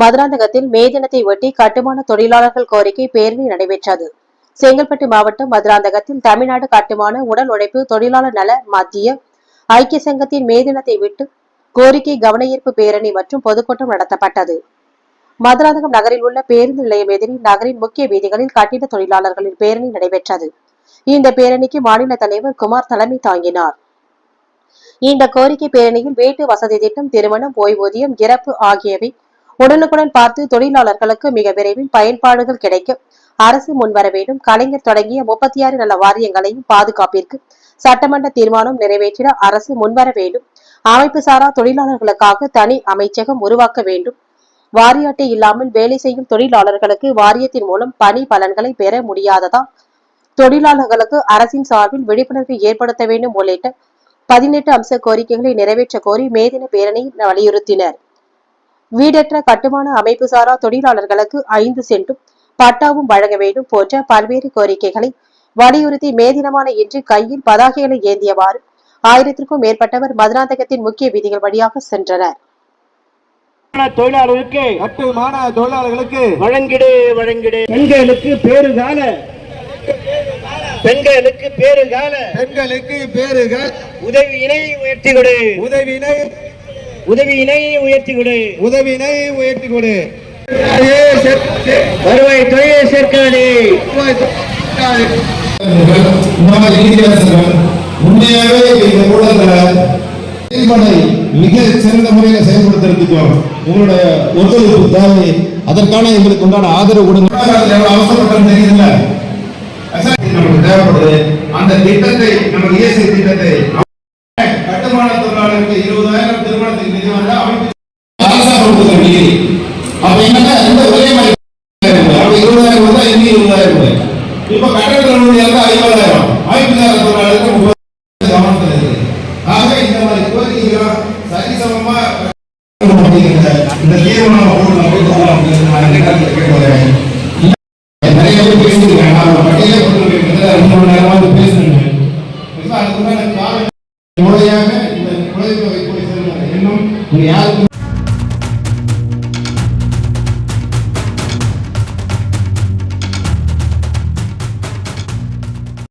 மதுராந்தகத்தில் மே தினத்தை ஒட்டி கட்டுமான தொழிலாளர்கள் கோரிக்கை பேரணி நடைபெற்றது. செங்கல்பட்டு மாவட்டம் மதுராந்தகத்தில் தமிழ்நாடு கட்டுமான உடல் உழைப்பு தொழிலாளர் நல மத்திய ஐக்கிய சங்கத்தின் மே தினத்தை விட்டு கோரிக்கை கவனஈர்ப்பு பேரணி மற்றும் பொதுக்கூட்டம் நடத்தப்பட்டது. மதுராந்தகம் நகரில் உள்ள பேருந்து நிலையம் எதிரில் நகரின் முக்கிய வீதிகளில் கட்டிட தொழிலாளர்களின் பேரணி நடைபெற்றது. இந்த பேரணிக்கு மாநில தலைவர் குமார் தலைமை தாங்கினார். இந்த கோரிக்கை பேரணியில் வீட்டு வசதி திட்டம் திருமணம் ஓய்வூதியம் இறப்பு ஆகியவை உடனுக்குடன் பார்த்து தொழிலாளர்களுக்கு மிக விரைவில் பயன்பாடுகள் கிடைக்கும். அரசு முன்வர வேண்டும். கலைஞர் தொடங்கிய முப்பத்தி ஆறு நல வாரியங்களையும் பாதுகாப்பிற்கு சட்டமன்ற தீர்மானம் நிறைவேற்றிட அரசு முன்வர வேண்டும். அமைப்பு சாரா தொழிலாளர்களுக்காக தனி அமைச்சகம் உருவாக்க வேண்டும். வாரிய அட்டை இல்லாமல் வேலை செய்யும் தொழிலாளர்களுக்கு வாரியத்தின் மூலம் பணி பலன்களை பெற முடியாததால் தொழிலாளர்களுக்கு அரசின் சார்பில் விழிப்புணர்வு ஏற்படுத்த வேண்டும் உள்ளிட்ட பதினெட்டு அம்ச கோரிக்கைகளை நிறைவேற்ற கோரி மேதின பேரணியில் வலியுறுத்தினர். வீடற்ற கட்டுமான அமைப்பு சாரா தொழிலாளர்களுக்கு ஐந்து சென்டும் பட்டாவும் வழங்க வேண்டும் போன்ற பல்வேறு கோரிக்கைகளை வலியுறுத்தி மேதினமான இன்று கையில் பதாகைகளை ஏந்தியவாறு ஆயிரத்திற்கும் மேற்பட்டவர் மதுராந்தகத்தின் முக்கிய வீதிகள் வழியாக சென்றனர். தொழிலாளர்களுக்கு கட்டுமான தொழிலாளர்களுக்கு வழங்கிடு வழங்கிடு. பெண்களுக்கு பேறுகால பெண்களுக்கு பேறுகால பெண்களுக்கு பேருக உதவியினை உயர்த்தி கொடு. உதவினை உதவியினை உயர்த்தி கொடு உதவினை உயர்த்தி கொடு வருவாய் துறையை சேர்க்காதே. உண்மையாகவே இந்த செயல்பாடை மிக சிறந்த முறையில் செயல்படுத்துறதுக்கும் உங்களுடைய ஒத்துழைப்பு தேவை. அதற்கான எங்களுக்கு உண்டான ஆதரவு கொடுங்க. தெரியுதுல்ல? நமக்கு தேவைப்படுது. அந்த திட்டத்தை நம்ம இயேசு திட்டத்தை கட்டுமான தொழிலாளருக்கு இருபதாயிரம் திருமணத்துக்கு நிதி வந்த அமைப்பு நிதி. அப்ப என்னன்னா இந்த ஒரே மாதிரி இருபதாயிரம் ரூபாய். தான் இங்கே இருபதாயிரம் ரூபாய். இப்ப கட்டட இருந்தா ஐம்பதாயிரம். ஐம்பதாயிரம் தொழிலாளருக்கு முப்பது கவனத்தில் இருக்கு. ஆக இந்த மாதிரி கோரிக்கைகள் சரிசமமா இந்த தீர்மானம் போட்டு நம்ம அப்படின்னு நான் நிறைய பேர் பேசியிருக்காங்க. நான் ரெண்டு மணி முறையாக இந்த குழந்தை தொகை போய் சேர்ந்த எண்ணம் யாருக்கும்